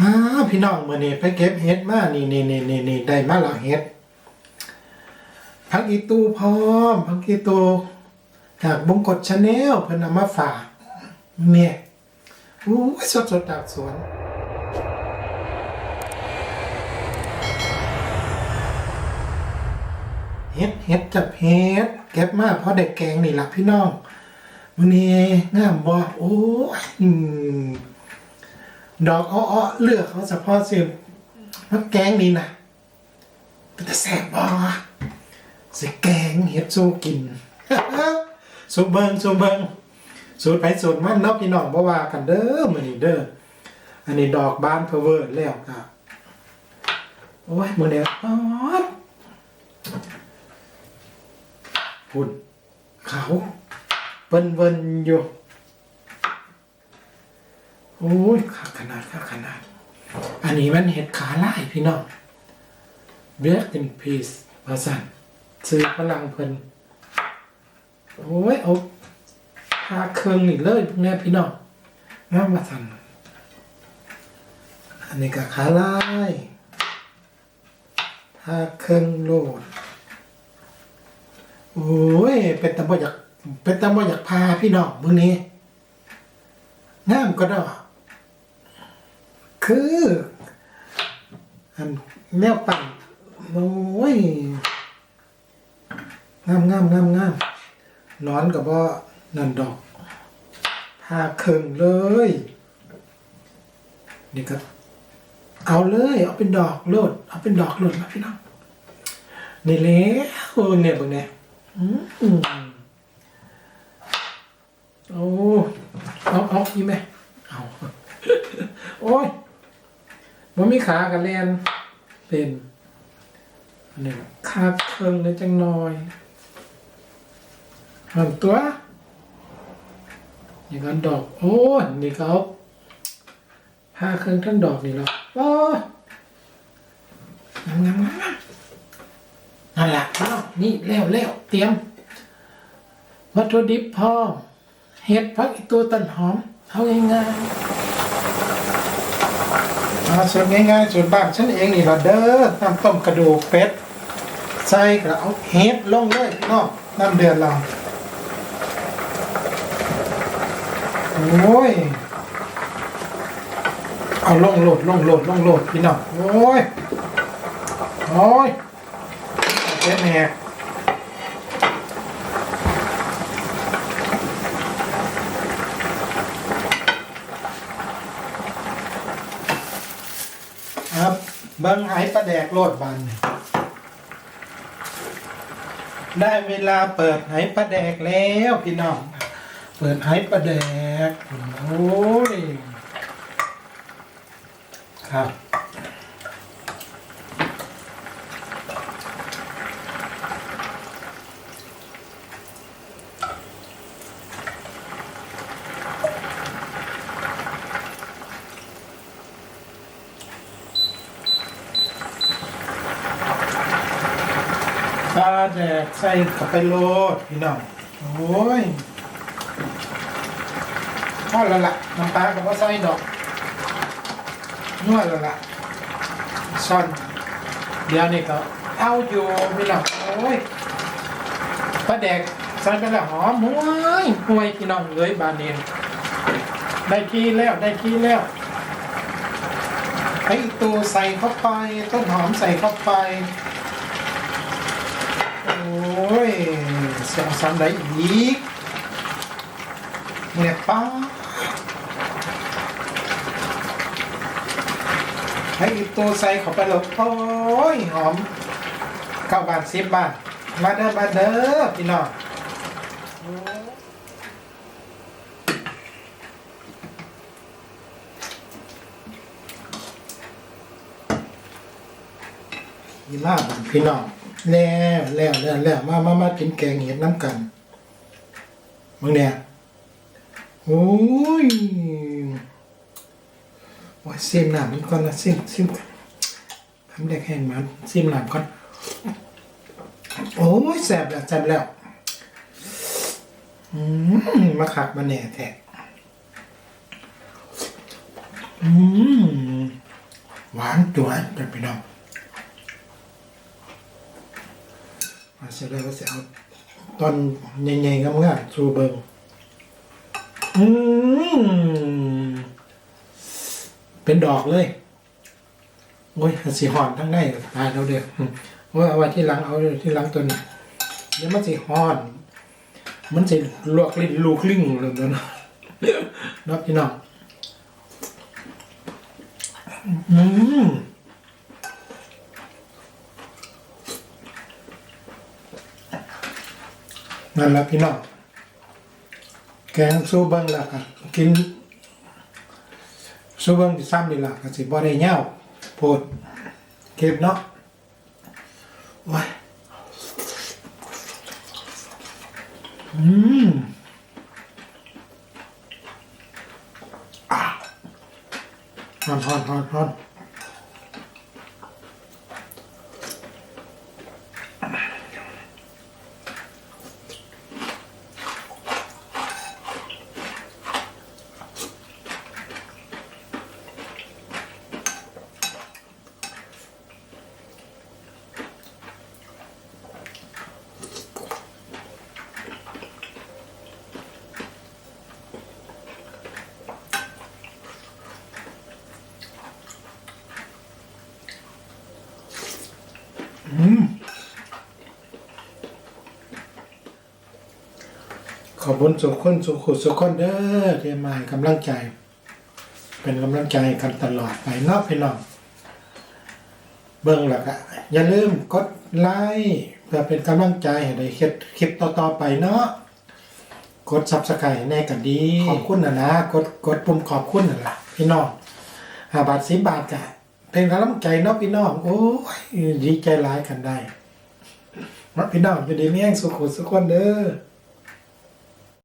มาพี่น้องมื่อนี้ไปเก็บเห็ดมานี่นี่นี่นี่นี่ได้มาแล้วเห็ดพักอีตูพร้อมพักอีตูจากบงกฎชาแนลเพิ่นเอามาฝากเนี่ยอู้ยสดสดจากสวนเฮ็ดเฮ็ดจับเฮ็ดเก็บมาเพราะเด็กแกงนี่ล่ะพี่น้องมื้อนี้งามบ่โอ้ยอืม ดอกอ้อๆเลือกเขาเฉพาะสิมันแกงนี่นะแต่แซ่บบ่สิแกงเฮ็ดสู้กินสูเบิงสูเบิงสูตรไปสูตรมันนาะพี่น้องบ่ว่ากันเด้อมื้อนี้เด้ออันนี้ดอกบานเพอเวอร์แล้วครับโอ้ยมื้อนี้อ๊อดพุ่นเขาเปิ้นเวินอยู่ อ้ยขาขนาดขาขนาด อันนี้มันเห็ดขาลายพี่น้อง Rest in peace ภาษาซื้อพลังเพิ่นโอ้ยเอาพาเครื่องนี่เลยพวกนี้พี่น้องงามมาสันอันนี้ก็ขาลายพาเครื่องโหลดโอ้ย เป็นตะบ่อยากเป็นตะบ่อยากพาพี่น้องมื้อนี้งามก็ไดอก คือ อันแนวปั่นโอ้ยงามงามงามงามนอนกับว่านั่นดอกพาเคิงเลย นี่ครับ เอาเลย เอาเป็นดอกโลด เอาเป็นดอกโลดมาพี่น้องนี่แหล้วเนี่ยบิ่งเนี่ยอืมโอ้เอาเอาอีแม่เอา โอ้ย มันมีขากับแลนเป็นอันนี้ขาบเคิงเลยจังหน่อยหันตัวอย่างนั้นดอก โอ้นี่เขาผ้าเครื่องทั้งดอกนี่เหรอโอ้งามงามงามนั่นแหละเอานี่แล้วแล้วเตรียม วัตถุดิบพร้อมเห็ดพักอีกตัวต้นหอมเอาง่ายๆ มาส่วนง่ายๆส่วนบ้านฉันเองนี่ละเด้อน้ำต้มกระดูกเป็ดใส่กระเอาเห็ดลงเลยพี่น้องน้ำเดือดเราโอ้ยเอาลงโหลดลงโหลดลงโหลดพี่น้องโอ้ยโอ้ยเจ็บแหก ครับเบิ้งไหประแดกโลดบัน ได้เวลาเปิดไหประแดกแล้วพี่น้อง เปิดไหประแดก โอ้ย ครับ ปลาแดกใส่เข้าไปโลดพี่น้องโอ้ยทอดล้วล่ะน้ำปลากับว่าใส่ดอกนวดล้วล่ะซ่อน เดี๋ยวนี้ก็เอาอยู่พี่น้องโอ้ยปลาแดกใส่ไปแล้วหอมห่วยห่วยพี่น้องเลยบานเนนได้ที่แล้วได้ที่แล้วไอ้ตัวใส่เข้าไปต้นหอมใส่เข้าไป อ้ยเสียงซ้ำได้อีกเนี่ยป้าให้อีกตัวใส่เข้าไปแล้วโอ้ยหอมเก้าบาทสิบบาทมาเด้อมาเด้อพี่น้องยี่ลาบานพี่น้อง แล้วแล้วแล้วแล้วมามามากินแกงเห็ดน้ำกันมึงเนี่ยโอ้ยว่าซิมหน้ำมันก่อนนะซิมซิมก่อนทำแดกแห้งมันซิมหน้ำก่อนโอ้ยแสบแล้วแสบแล้วอืมมาขักมาแหน่แท้อืมหวานจั่วจังพี่น้องมา เสร็จแล้วก็จะเอาตอนใหญ่ๆงามๆสู่เบิงอืมเป็นดอกเลยโอ้ยสีหอนทั้งในตายแล้วเด้ออืมโอ้ยเอาไว้ที่หลังเอาที่หลังตัวนี้เดี๋ยวมันสีหอน มันสิลวกลิ้นลูกลิ้งเลยเนาะเนาะพี่น้องอืม นั่นแหละพี่น้องแกงสู้เบิ้งละกันกินสู้เบิ้งซ้ำดีละก็สิบ่ได้เหย้าโพดเก็บเนาะโอ้ยอืมอะฮอนฮอนฮอนอน ขอบคุณสุขคนสุขุสุขคนเด้อที่มาให้กำลังใจ เป็นกำลังใจกันตลอดไปเนาะพี่น้องเบิ่งแล้วก็อย่าลืมกดไลค์เพื่อเป็นกำลังใจให้ได้เฮ็ดคลิปต่อๆไปเนาะกด Subscribe แน่ก็ดี ขอบคุณนะนะ กดกดปุ่มขอบคุณนั่นล่ะพี่น้องห้าบาทสิบบาทกะ เป็นกำลังใจนอกพี่น้องโอ้ยดีใจหลายกันได้มาพี่น้องอยู่ดีเมี่ยงสุขสุขคนเด้อ